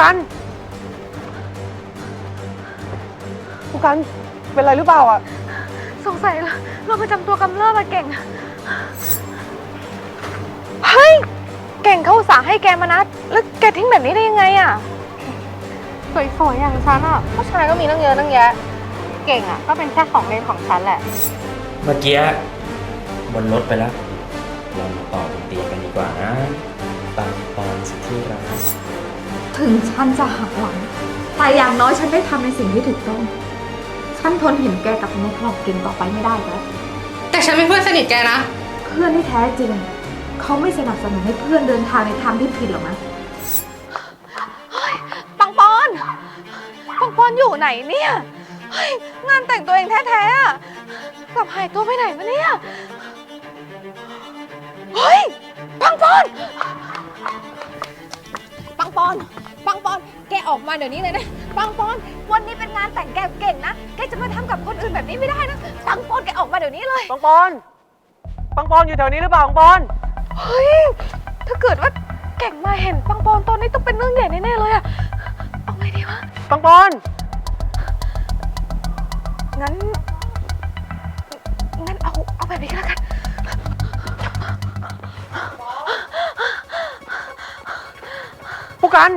กัน ผู้กัน เป็นไรหรือเปล่าอะ สงสัยโรคประจำตัวกำเริบอะเก่ง เฮ้ย เก่งเขาอุตส่าห์ให้แกมานัด แล้วแกทิ้งแบบนี้ได้ยังไงอะสวยๆอย่างฉันอะผู้ชายก็มีตั้งเยอะตั้งแยะ เก่งอะก็เป็นแค่ของเล่นของฉันแหละ เมื่อกี้บนรถไปแล้ว เรามาต่อบนเตียงกันดีกว่านะ ตามตอนสุดที่รัก ถึงฉันจะหักหลัง แต่อย่างน้อยฉันได้ทำในสิ่งที่ถูกต้อง ฉันทนเห็นแกกับนกหลอกเก่งต่อไปไม่ได้แล้ว แต่ฉันเป็นเพื่อนสนิทแกนะ เพื่อนที่แท้จริง เขาไม่สนับสนุนให้เพื่อนเดินทางในทางที่ผิดหรอกนะ ปังปอน ปังปอนอยู่ไหนเนี่ยเฮ้ยงานแต่งตัวเองแท้ๆอะกลับหายตัวไปไหนมาเนี่ย เฮ้ย ปังปอน ปังปอนปังป อนแกออกมาเดี๋ยวนี้เลยนะ ปังปอน วันนี้เป็นงานแต่งแกเก่งนะ แกจะมาทำกับคนอื่นแบบนี้ไม่ได้นะ ปังปอนแกออกมาเดี๋ยวนี้เลย ปังปอน ปังปอนอยู่แถวนี้หรือเปล่าปังปอน เฮ้ย ถ้าเกิดว่าเก่งมาเห็นปังปอนตอนนี้ต้องเป็นเรื่องใหญ่แน่ๆเลยอะเอาไงดีวะ ปังปอน งั้น งั้นเอาเอาแบบนี้ก็แล้วกัน ผู้กัน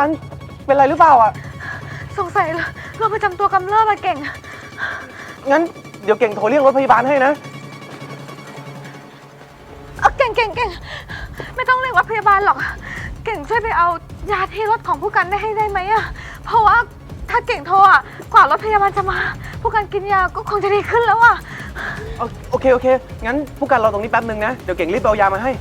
ผู้กันเป็นไรหรือเปล่าอะ สงสัยโรคประจำตัวกำเริบอะเก่ง งั้นเดี๋ยวเก่งโทรเรียกรถพยาบาลให้นะ เอาเก่งเก่งเก่งไม่ต้องเรียกรถพยาบาลหรอก เก่งช่วยไปเอายาที่รถของผู้กันได้ให้ได้ไหมอะเพราะว่าถ้าเก่งโทรอะกว่ารถพยาบาลจะมา ผู้กันกินยาก็คงจะดีขึ้นแล้วอะ เอาโอเคโอเค งั้นผู้กันรอตรงนี้แป๊บนึงนะ เดี๋ยวเก่งรีบไปเอายามาให้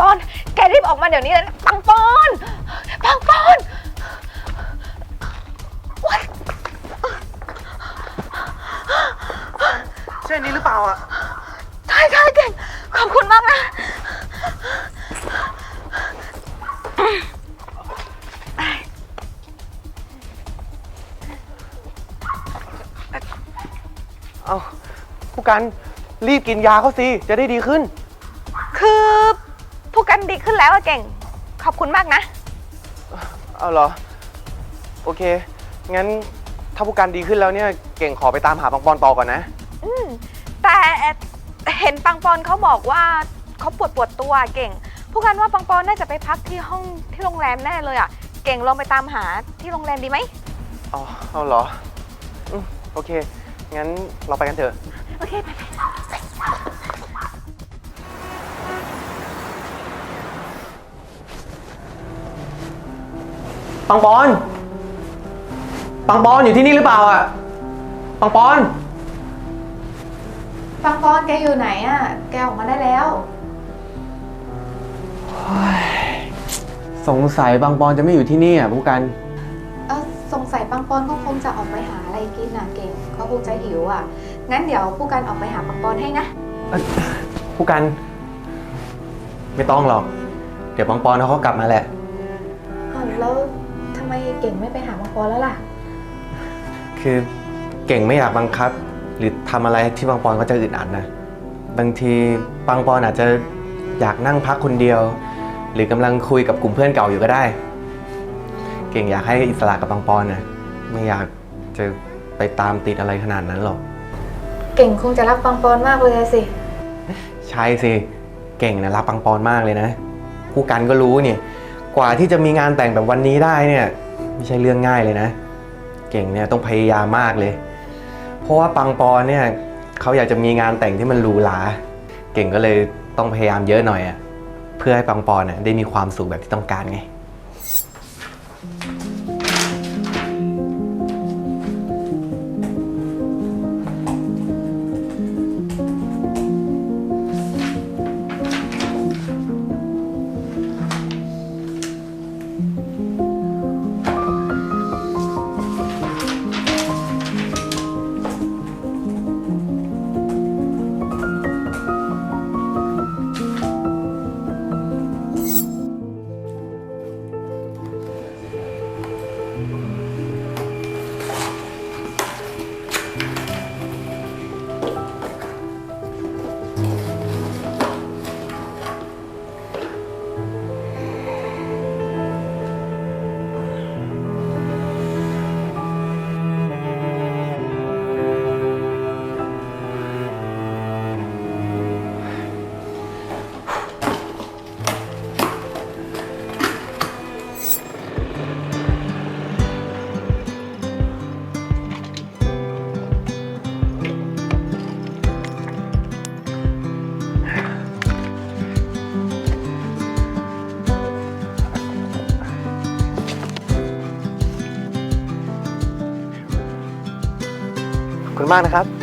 ปังปอน แกรีบออกมาเดี๋ยวนี้เลยนะปังปอน ปังปอน ใช่อันนี้หรือเปล่าอะ ใช่ใช่เก่ง ขอบคุณมากนะ เอาผู้กันรีบกินยาเขาสิ จะได้ดีขึ้น คือ ผู้กันดีขึ้นแล้วอะเก่ง ขอบคุณมากนะ เอาเหรอ โอเค งั้นถ้าผู้กันดีขึ้นแล้วเนี่ย เก่งขอไปตามหาปังปอนต่อก่อนนะ อืม แต่เห็นปังปอนเขาบอกว่าเขาปวดปวดตัวเก่ง ผู้กันว่าปังปอนน่าจะไปพักที่ห้องที่โรงแรมแน่เลยอะ เก่งลองไปตามหาที่โรงแรมดีไหม อ๋อ เอาเหรออืมโอเค งั้นเราไปกันเถอะ โอเคไปไป ปังปอน ปังปอนอยู่ที่นี่หรือเปล่าอะ ปังปอน ปังปอนแกอยู่ไหนอะแกออกมาได้แล้ว สงสัยปังปอนจะไม่อยู่ที่นี่อะผู้กัน เออสงสัยปังปอนก็คงจะออกไปหาอะไรกินน่ะเก่งเขาคงจะหิวอะงั้นเดี๋ยวผู้กันออกไปหาปังปอนให้นะ ผู้กัน ไม่ต้องหรอก เดี๋ยวปังปอนเขาก็กลับมาแหละอ้าวแล้วทำ ไมเก่งไม่ไปหาปังปอนแล้วล่ะ คือเก่งไม่อยากบังคับ หรือทำอะไรที่ปังปอนก็จะอึดอัดนะ บางทีปังปอนอาจจะอยากนั่งพักคนเดียว หรือกำลังคุยกับกลุ่มเพื่อนเก่าอยู่ก็ได้ เก่งอยากให้อิสระกับปังปอนนะไม่อยากจะไปตามติดอะไรขนาดนั้นหรอก เก่งคงจะรักปังปอนมากเลยอะสิ ใช่สิ เก่งนะรักปังปอนมากเลยนะ ผู้กันก็รู้นี่ กว่าที่จะมีงานแต่งแบบวันนี้ได้เนี่ย ไม่ใช่เรื่องง่ายเลยนะ เก่งเนี่ยต้องพยายามมากเลย เพราะว่าปังปอนเนี่ยเขาอยากจะมีงานแต่งที่มันหรูหราเก่งก็เลยต้องพยายามเยอะหน่อยอะเพื่อให้ปังปอนน่ะได้มีความสุขแบบที่ต้องการไง คุณมากนะครับ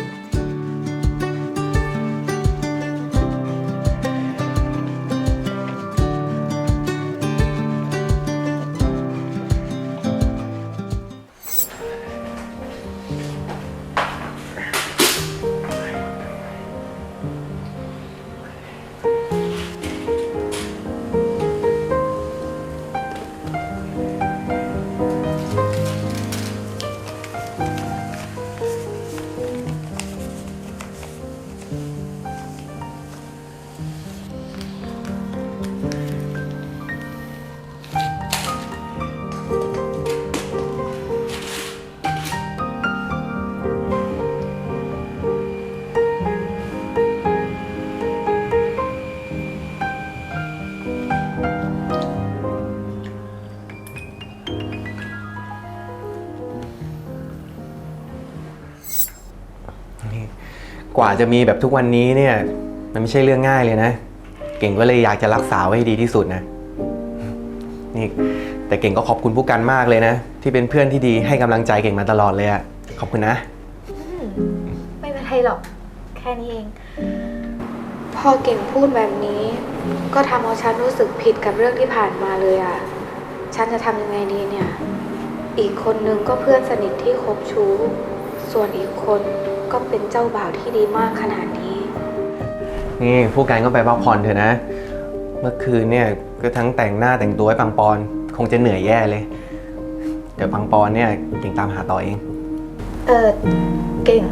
กว่าจะมีแบบทุกวันนี้เนี่ย มันไม่ใช่เรื่องง่ายเลยนะ เก่งก็เลยอยากจะรักษาไว้ให้ดีที่สุดนะ นี่แต่เก่งก็ขอบคุณผู้กันมากเลยนะ ที่เป็นเพื่อนที่ดีให้กำลังใจเก่งมาตลอดเลยอะขอบคุณนะไม่เป็นไรหรอกแค่นี้เอง พอเก่งพูดแบบนี้ ก็ทำเอาฉันรู้สึกผิดกับเรื่องที่ผ่านมาเลยอะ ฉันจะทำยังไงดีเนี่ย อีกคนนึงก็เพื่อนสนิทที่คบชู้ ส่วนอีกคน ก็เป็นเจ้าบ่าวที่ดีมากขนาดนี้ นี่ผู้กันก็ไปพักผ่อนเถอะนะ เมื่อคืนเนี่ยก็ทั้งแต่งหน้าแต่งตัวให้ปังปอน คงจะเหนื่อยแย่เลย เดี๋ยวปังปอนเนี่ยเก่งตามหาต่อเอง เออเก่ง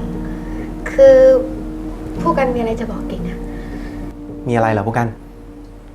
คือผู้กันมีอะไรจะบอกเก่งอะมีอะไรเหรอผู้กัน